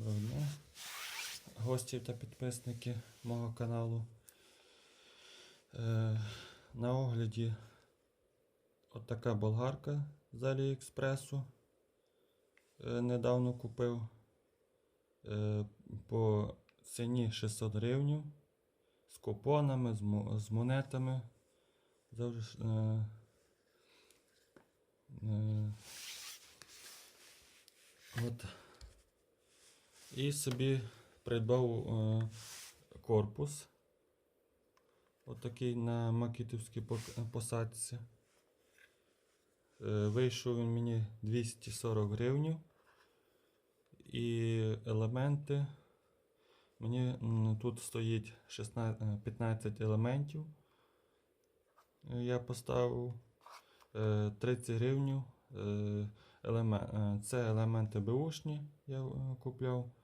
Дня, гості та підписники мого каналу. Е, на огляді от болгарка з Аліекспресу. Е, недавно купив е, по ціні 600 гривень з купонами, з, з монетами. Завжди, е, е, от. І собі придбав е, корпус. Отакий на макітівській посадці. Е, вийшов він мені 240 гривень. І елементи. Мені тут стоїть 16, е, 15 елементів. Е, Я поставив е, 30 гривень. Е, е, Це елементи беушні я е, купляв е,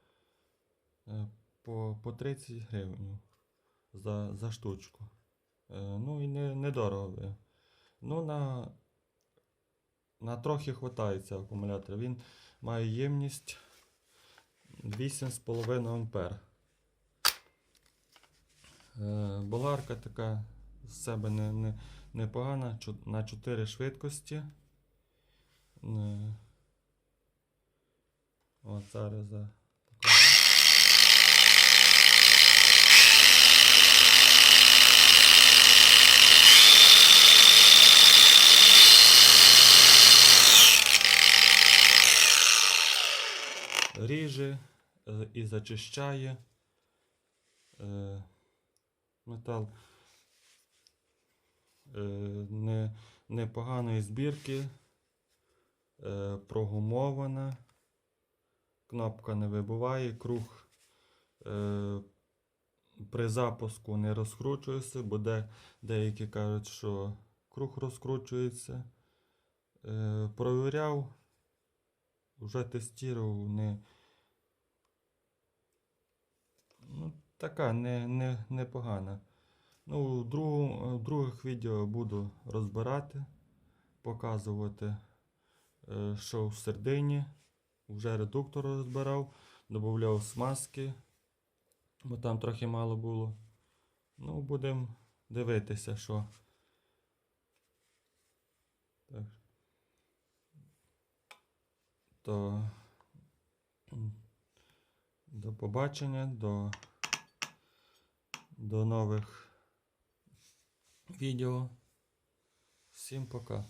по, по 30 гривень за, за штучку. Е, Ну і не, недорого. ви. Ну, на, на трохи хватається акумулятор. Він має ємність 8,5 ампер. Е, Болгарка така з себе не, не, непогана на 4 швидкості. Е, От зараз Ріже е, і зачищає е, метал е, непоганої збірки, прогумована, кнопка не вибуває, круг при запуску не розкручується, бо де, деякі кажуть, що круг розкручується. Провіряв, вже тестував, не. Ну, така не, не, непогана. Ну, в, другу, в других відео буду розбирати, показувати, е, що в середині. Вже редуктор розбирав, додавав смазки, бо там трохи мало було. Ну, будемо дивитися, що. Так. То до побачення, до, до нових відео. Всім пока.